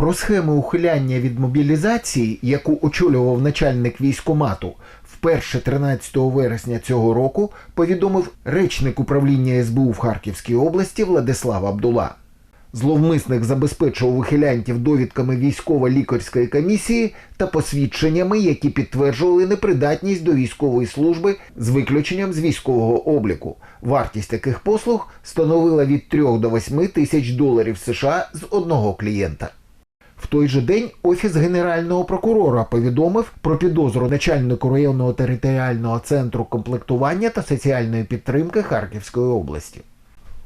Про схеми ухиляння від мобілізації, яку очолював начальник військомату, вперше 13 вересня цього року повідомив речник управління СБУ в Харківській області Владислав Абдула. Зловмисник забезпечував ухилянтів довідками військово-лікарської комісії та посвідченнями, які підтверджували непридатність до військової служби з виключенням з військового обліку. Вартість таких послуг становила від 3 до 8 тисяч доларів США з одного клієнта. Той же день офіс генерального прокурора повідомив про підозру начальнику районного територіального центру комплектування та соціальної підтримки Харківської області.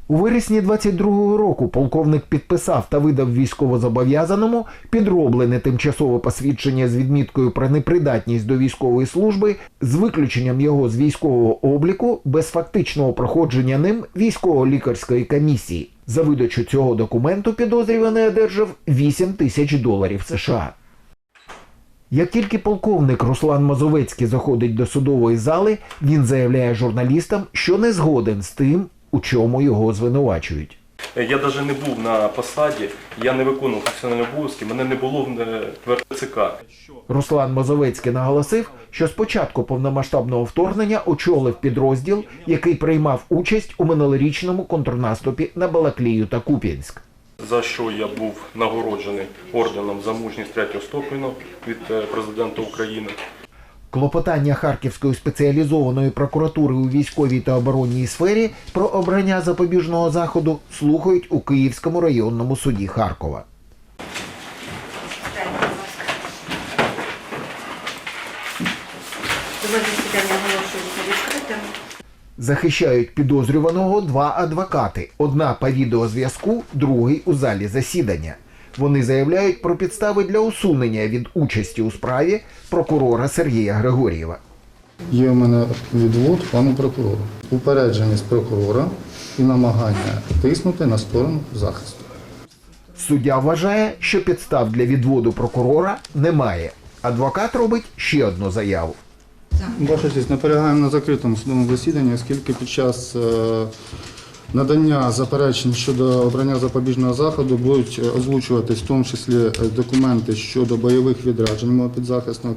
У вересні 22-го року полковник підписав та видав військовозобов'язаному підроблене тимчасове посвідчення з відміткою про непридатність до військової служби з виключенням його з військового обліку без фактичного проходження ним військово-лікарської комісії. За видачу цього документу підозрюваний одержав 8 тисяч доларів США. Як тільки полковник Руслан Мазовецький заходить до судової зали, він заявляє журналістам, що не згоден з тим, у чому його звинувачують. Я навіть не був на посаді, я не виконував функціональні обов'язки, мене не було в е. Руслан Мазовецький наголосив, що з початку повномасштабного вторгнення очолив підрозділ, який приймав участь у минулорічному контрнаступі на Балаклію та Куп'янськ. За що я був нагороджений орденом за мужність третього ступеня від е, президента України. Клопотання Харківської спеціалізованої прокуратури у військовій та оборонній сфері про обрання запобіжного заходу слухають у Київському районному суді Харкова. Захищають підозрюваного два адвокати: одна по відеозв'язку, другий у залі засідання. Вони заявляють про підстави для усунення від участі у справі прокурора Сергія Григор'єва. Є в мене відвод пану прокурору. Упередженість прокурора і намагання тиснути на сторону захисту. Суддя вважає, що підстав для відводу прокурора немає. Адвокат робить ще одну заяву. Ваша честь, наполягаємо на закритому судовому засіданні, оскільки під час е, надання заперечень щодо обрання запобіжного заходу будуть е, озвучуватись в тому числі е, документи щодо бойових відраджень мого підзахисного.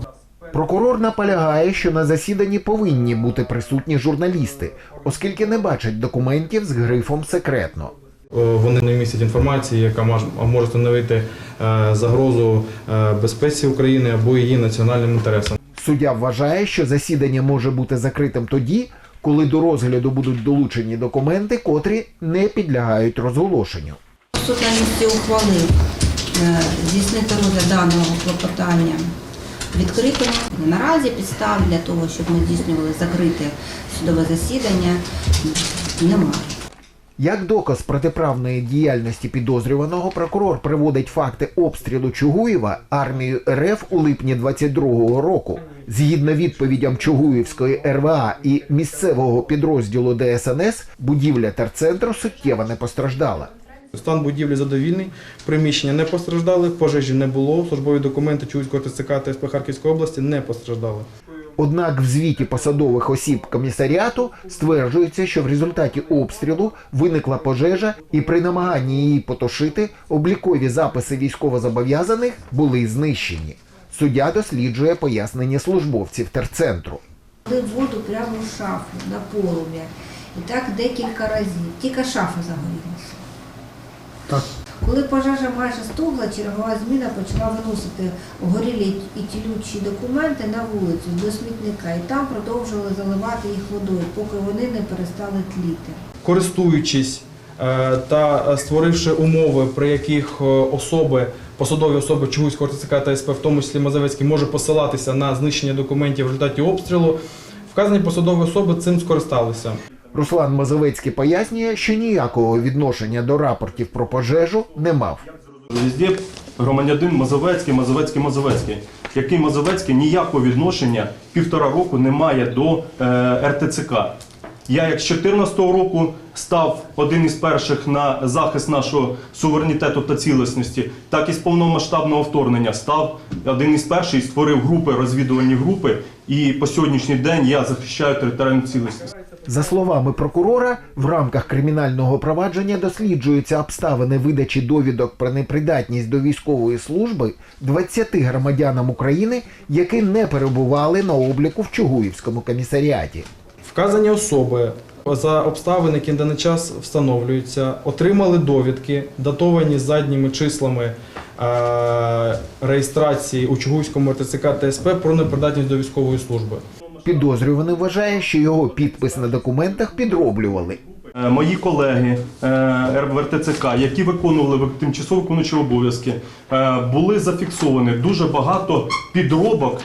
Прокурор наполягає, що на засіданні повинні бути присутні журналісти, оскільки не бачать документів з грифом секретно. Е, Вони не містять інформації, яка мож- може становити загрозу безпеці України або її національним інтересам. Суддя вважає, що засідання може бути закритим тоді, коли до розгляду будуть долучені документи, котрі не підлягають розголошенню. Суд на місці ухвалив е, здійснити розгляд даного клопотання відкритим. Наразі підстав для того, щоб ми здійснювали закрите судове засідання, немає. Як доказ протиправної діяльності підозрюваного, прокурор приводить факти обстрілу Чугуєва армією РФ у липні 22-го року. Згідно відповідям Чугуївської РВА і місцевого підрозділу ДСНС, будівля терцентру суттєво не постраждала. Стан будівлі задовільний, приміщення не постраждали, пожежі не було, службові документи Чуйського ТЦК та СП Харківської області не постраждали. Однак в звіті посадових осіб комісаріату стверджується, що в результаті обстрілу виникла пожежа, і при намаганні її потушити облікові записи військовозобов'язаних були знищені. Суддя досліджує пояснення службовців терцентру. Воду прямо в шафу на полум'я. І так декілька разів. Тільки шафа загорілася. Так. Коли пожежа майже стогла, чергова зміна почала виносити огорілі і тілючі документи на вулицю до смітника і там продовжували заливати їх водою, поки вони не перестали тліти. Користуючись е, та створивши умови, при яких е, особи, посадові особи Чугуйського ТЦК та СП, в тому числі Мазовецький, може посилатися на знищення документів в результаті обстрілу, вказані посадові особи цим скористалися. Руслан Мазовецький пояснює, що ніякого відношення до рапортів про пожежу не мав. Везде громадянин Мазовецький, Мазовецький, Мазовецький. Який Мазовецький ніякого відношення півтора року не має до е, РТЦК. Я як з 2014 року став один із перших на захист нашого суверенітету та цілісності, так і з повномасштабного вторгнення став один із перших і створив групи, розвідувальні групи. І по сьогоднішній день я захищаю територіальну цілісність. За словами прокурора, в рамках кримінального провадження досліджуються обставини видачі довідок про непридатність до військової служби 20 громадянам України, які не перебували на обліку в Чугуївському комісаріаті. Вказані особи за обставини, які на час встановлюються, отримали довідки, датовані задніми числами е, реєстрації у Чугуївському РТЦК та СП про непридатність до військової служби. Підозрюваний вважає, що його підпис на документах підроблювали. Е, Мої колеги е, РВРТЦК, які виконували тимчасово виконуючі обов'язки, е, були зафіксовані дуже багато підробок.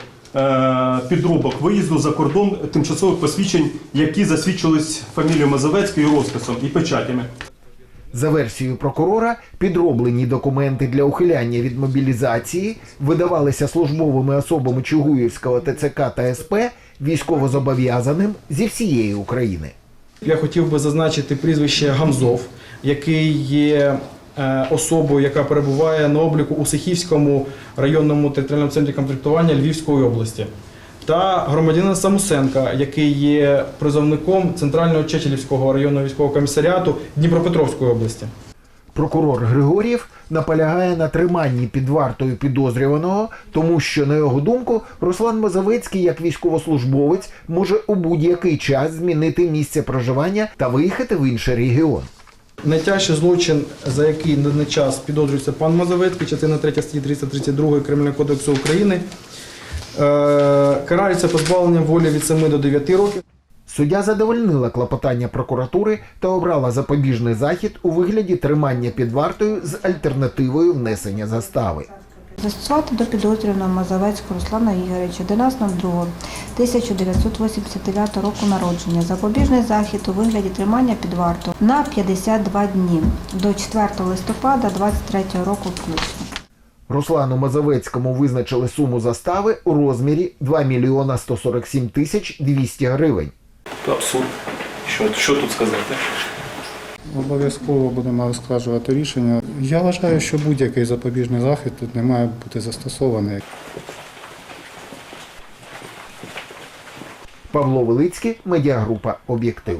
Підробок виїзду за кордон тимчасових посвідчень, які засвідчились фамілією Мазовецькою розписом і печатями. За версією прокурора, підроблені документи для ухиляння від мобілізації видавалися службовими особами Чугуївського ТЦК та СП військовозобов'язаним зі всієї України. Я хотів би зазначити прізвище Гамзов, який є е, особою, яка перебуває на обліку у Сихівському районному територіальному центрі комплектування Львівської області, та громадянина Самусенка, який є призовником Центрального Чечелівського районного військового комісаріату Дніпропетровської області. Прокурор Григор'єв наполягає на триманні під вартою підозрюваного, тому що, на його думку, Руслан Мазовецький як військовослужбовець може у будь-який час змінити місце проживання та виїхати в інший регіон. Найтяжчий злочин, за який на даний час підозрюється пан Мазовецький, частина 3 статті 332 Кримінального кодексу України, е, карається позбавленням волі від 7 до 9 років. Суддя задовольнила клопотання прокуратури та обрала запобіжний захід у вигляді тримання під вартою з альтернативою внесення застави. Застосувати до підозрюваного Мазовецького Руслана Ігоревича 11.02.1989 року народження запобіжний захід у вигляді тримання під вартою на 52 дні до 4 листопада 23 року включно. Руслану Мазовецькому визначили суму застави у розмірі 2 мільйона 147 тисяч 200 гривень. Абсурд. Що, що тут сказати? Обов'язково будемо розкажувати рішення. Я вважаю, що будь-який запобіжний захід тут не має бути застосований. Павло Велицький, медіагрупа Об'єктив.